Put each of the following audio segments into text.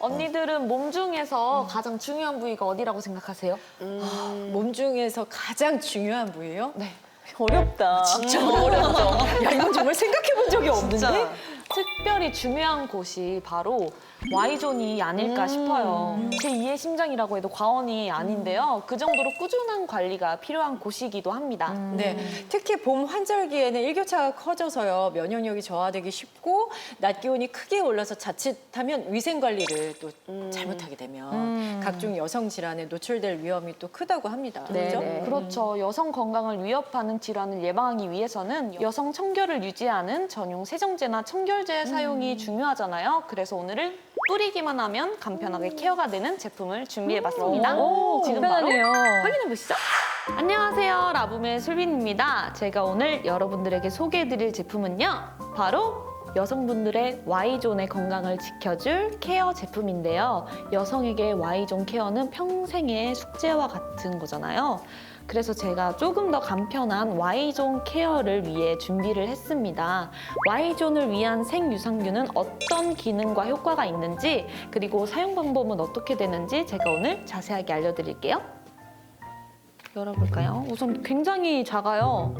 언니들은 몸 중에서 가장 중요한 부위가 어디라고 생각하세요? 몸 중에서 가장 중요한 부위요? 네. 어렵다. 진짜 어렵죠. 야, 이건 정말 생각해 본 적이 없는데? 특별히 중요한 곳이 바로 Y존이 아닐까 싶어요. 제 2의 심장이라고 해도 과언이 아닌데요. 그 정도로 꾸준한 관리가 필요한 곳이기도 합니다. 네. 특히 봄 환절기에는 일교차가 커져서요. 면역력이 저하되기 쉽고 낮 기온이 크게 올라서 자칫하면 위생 관리를 또 잘못하게 되면 각종 여성 질환에 노출될 위험이 또 크다고 합니다. 네, 그렇죠? 네. 그렇죠. 여성 건강을 위협하는 질환을 예방하기 위해서는 여성 청결을 유지하는 전용 세정제나 청결 제 사용이 중요하잖아요. 그래서 오늘은 뿌리기만 하면 간편하게 케어가 되는 제품을 준비해봤습니다. 오, 지금 바로 간편하네요. 확인해 보시죠. 안녕하세요. 라붐의 술빈입니다. 제가 오늘 여러분들에게 소개해드릴 제품은요. 바로 여성분들의 Y존의 건강을 지켜줄 케어 제품인데요. 여성에게 Y존 케어는 평생의 숙제와 같은 거잖아요. 그래서 제가 조금 더 간편한 Y존 케어를 위해 준비를 했습니다. Y존을 위한 생유산균은 어떤 기능과 효과가 있는지 그리고 사용 방법은 어떻게 되는지 제가 오늘 자세하게 알려드릴게요. 열어볼까요? 우선 굉장히 작아요.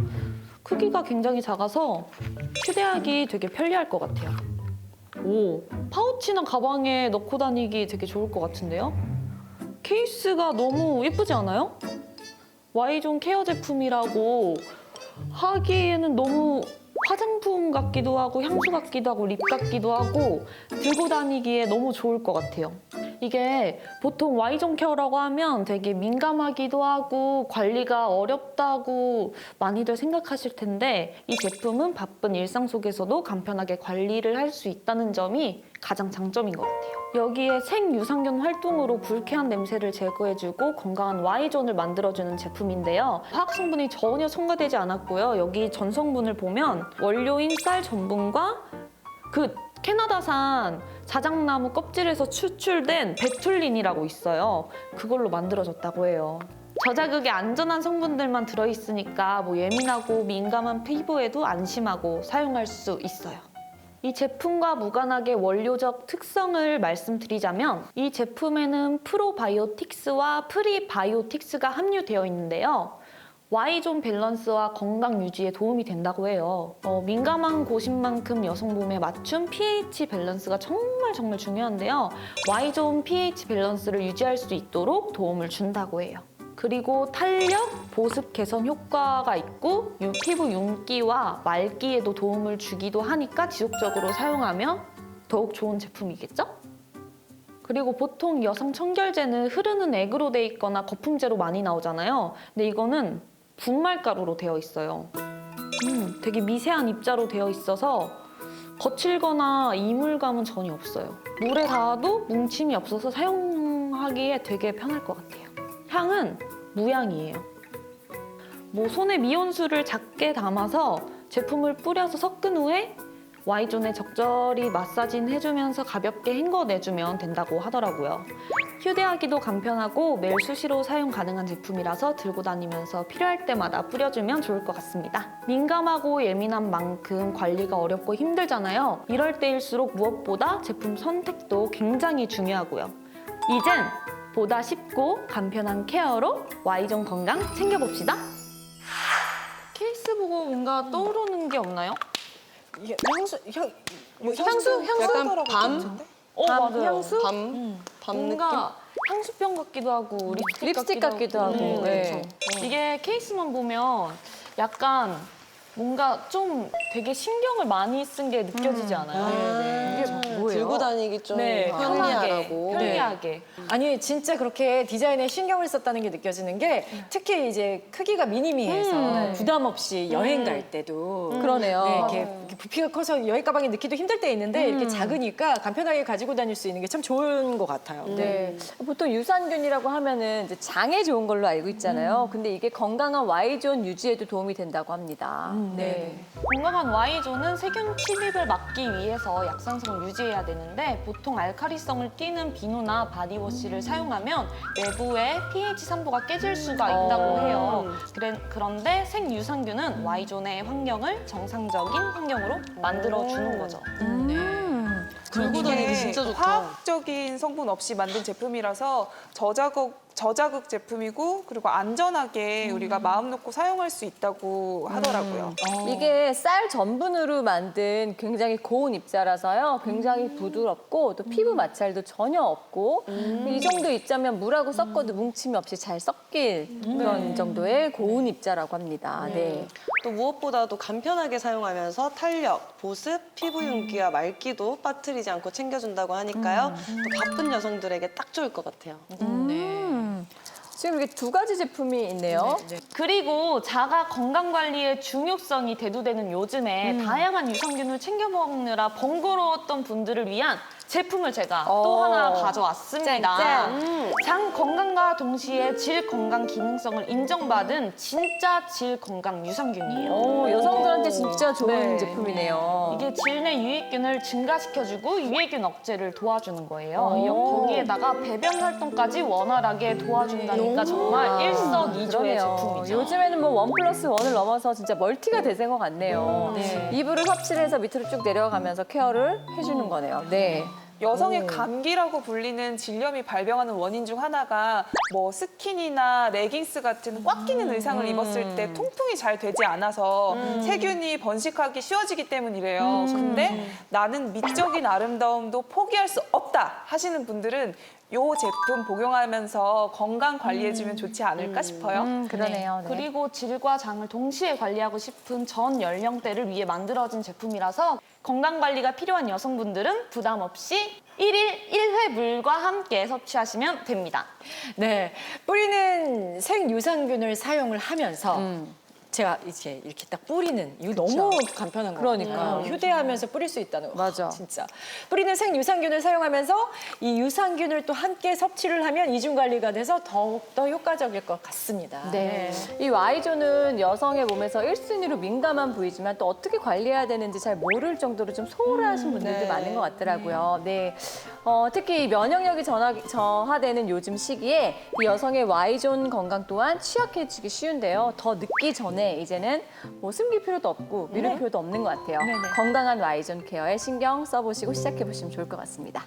크기가 굉장히 작아서 휴대하기 되게 편리할 것 같아요. 오, 파우치나 가방에 넣고 다니기 되게 좋을 것 같은데요? 케이스가 너무 예쁘지 않아요? Y존 케어 제품이라고 하기에는 너무 화장품 같기도 하고 향수 같기도 하고 립 같기도 하고 들고 다니기에 너무 좋을 것 같아요. 이게 보통 Y존 케어라고 하면 되게 민감하기도 하고 관리가 어렵다고 많이들 생각하실 텐데 이 제품은 바쁜 일상 속에서도 간편하게 관리를 할 수 있다는 점이 가장 장점인 것 같아요. 여기에 생유산균 활동으로 불쾌한 냄새를 제거해주고 건강한 Y존을 만들어주는 제품인데요. 화학 성분이 전혀 첨가되지 않았고요. 여기 전성분을 보면 원료인 쌀 전분과 그 캐나다산 자작나무 껍질에서 추출된 베툴린이라고 있어요. 그걸로 만들어졌다고 해요. 저자극에 안전한 성분들만 들어있으니까 뭐 예민하고 민감한 피부에도 안심하고 사용할 수 있어요. 이 제품과 무관하게 원료적 특성을 말씀드리자면 이 제품에는 프로바이오틱스와 프리바이오틱스가 함유되어 있는데요. Y존 밸런스와 건강 유지에 도움이 된다고 해요. 어, 민감한 곳인 만큼 여성 몸에 맞춘 pH 밸런스가 정말 정말 중요한데요. Y존 pH 밸런스를 유지할 수 있도록 도움을 준다고 해요. 그리고 탄력, 보습 개선 효과가 있고 유- 피부 윤기와 말기에도 도움을 주기도 하니까 지속적으로 사용하면 더욱 좋은 제품이겠죠? 그리고 보통 여성 청결제는 흐르는 액으로 돼 있거나 거품제로 많이 나오잖아요. 근데 이거는 분말가루로 되어 있어요. 음, 되게 미세한 입자로 되어 있어서 거칠거나 이물감은 전혀 없어요. 물에 닿아도 뭉침이 없어서 사용하기에 되게 편할 것 같아요. 향은 무향이에요. 뭐 손에 미온수를 작게 담아서 제품을 뿌려서 섞은 후에 Y존에 적절히 마사진 해주면서 가볍게 헹궈내주면 된다고 하더라고요. 휴대하기도 간편하고 매일 수시로 사용 가능한 제품이라서 들고 다니면서 필요할 때마다 뿌려주면 좋을 것 같습니다. 민감하고 예민한 만큼 관리가 어렵고 힘들잖아요. 이럴 때일수록 무엇보다 제품 선택도 굉장히 중요하고요. 이젠 보다 쉽고 간편한 케어로 Y존 건강 챙겨봅시다. 케이스 보고 뭔가 떠오르는 게 없나요? 이게 향수, 향, 뭐 향수? 향수? 약간 밤? 어, 맞아요. 향수? 밤? 밤? 뭔가 향수병 같기도 하고 립스틱, 립스틱 같기도 하고, 음, 네. 그렇죠. 이게 케이스만 보면 약간 뭔가 좀 되게 신경을 많이 쓴 게 느껴지지 않아요? 이게 뭐예요? 들고 다니기 좀 네, 편하게, 편리하고. 편리하게. 아니 진짜 그렇게 디자인에 신경을 썼다는 게 느껴지는 게 특히 이제 크기가 미니미해서 음. 부담 없이 여행 갈 때도 그러네요. 네, 이렇게, 이렇게 부피가 커서 여행 가방에 넣기도 힘들 때 있는데 이렇게 작으니까 간편하게 가지고 다닐 수 있는 게 참 좋은 것 같아요. 네. 보통 유산균이라고 하면은 이제 장에 좋은 걸로 알고 있잖아요. 근데 이게 건강한 Y존 유지에도 도움이 된다고 합니다. 네. 건강한 Y존은 세균 침입을 막기 위해서 약산성을 유지해야 되는 데 보통 알카리성을 띠는 비누나 바디워시를 사용하면 내부의 pH 산도가 깨질 수가 있다고 해요. 그래- 그런데 생유산균은 Y존의 환경을 정상적인 환경으로 만들어 주는 거죠. 들고 다니기 진짜 좋다. 화학적인 성분 없이 만든 제품이라서 저자극 저자극 제품이고 그리고 안전하게 우리가 마음 놓고 사용할 수 있다고 하더라고요. 이게 쌀 전분으로 만든 굉장히 고운 입자라서요. 굉장히 부드럽고 또 피부 마찰도 전혀 없고 이 정도 입자면 물하고 섞어도 뭉침이 없이 잘 섞일 그런 정도의 고운 입자라고 합니다. 네. 또 무엇보다도 간편하게 사용하면서 탄력, 보습, 피부 윤기와 말기도 빠뜨리지 않고 챙겨준다고 하니까요. 또 바쁜 여성들에게 딱 좋을 것 같아요. 음. 지금 이게 두 가지 제품이 있네요. 그리고 자가 건강 관리의 중요성이 대두되는 요즘에 다양한 유산균을 챙겨 먹느라 번거로웠던 분들을 위한 제품을 제가 또 어. 하나 가져왔습니다. 짠, 장 건강과 동시에 질 건강 기능성을 인정받은 진짜 질 건강 유산균이에요. 오, 여성들한테 진짜 좋은 네. 제품이네요. 이게 질내 유익균을 증가시켜주고 유해균 억제를 도와주는 거예요. 오. 거기에다가 배변 활동까지 원활하게 도와준다 니까 정말 일석이조의 그러네요. 제품이죠. 요즘에는 뭐 원 플러스 원을 넘어서 진짜 멀티가 대세인 것 같네요. 네. 이불을 섭취를 해서 밑으로 쭉 내려가면서 케어를 해주는 거네요. 네. 여성의 오. 감기라고 불리는 질염이 발병하는 원인 중 하나가 뭐 스킨이나 레깅스 같은 꽉 끼는 의상을 입었을 때 통풍이 잘 되지 않아서 세균이 번식하기 쉬워지기 때문이래요. 근데 나는 미적인 아름다움도 포기할 수 없다 하시는 분들은 요 제품 복용하면서 건강 관리해주면 좋지 않을까 싶어요. 음, 그러네요. 네. 그리고 질과 장을 동시에 관리하고 싶은 전 연령대를 위해 만들어진 제품이라서 건강 관리가 필요한 여성분들은 부담 없이 일일일회 물과 함께 섭취하시면 됩니다. 네, 뿌리는 생유산균을 사용을 하면서 음. 제가 이제 이렇게 딱 뿌리는 이거 너무 간편한 거 그러니까요. 휴대하면서 뿌릴 수 있다는 거. 맞아. 진짜. 뿌리는 생유산균을 사용하면서 이 유산균을 또 함께 섭취를 하면 이중 관리가 돼서 더욱 더 효과적일 것 같습니다. 네. 이 Y존은 여성의 몸에서 1순위로 민감한 부위지만 또 어떻게 관리해야 되는지 잘 모를 정도로 좀 소홀하신 분들도 네. 많은 것 같더라고요. 네. 어, 특히 이 면역력이 전하, 저하되는 요즘 시기에 이 여성의 Y존 건강 또한 취약해지기 쉬운데요. 더 늦기 전에 이제는 뭐 숨길 필요도 없고 미룰 필요도 없는 것 같아요. 건강한 Y존 케어에 신경 써보시고 시작해보시면 좋을 것 같습니다.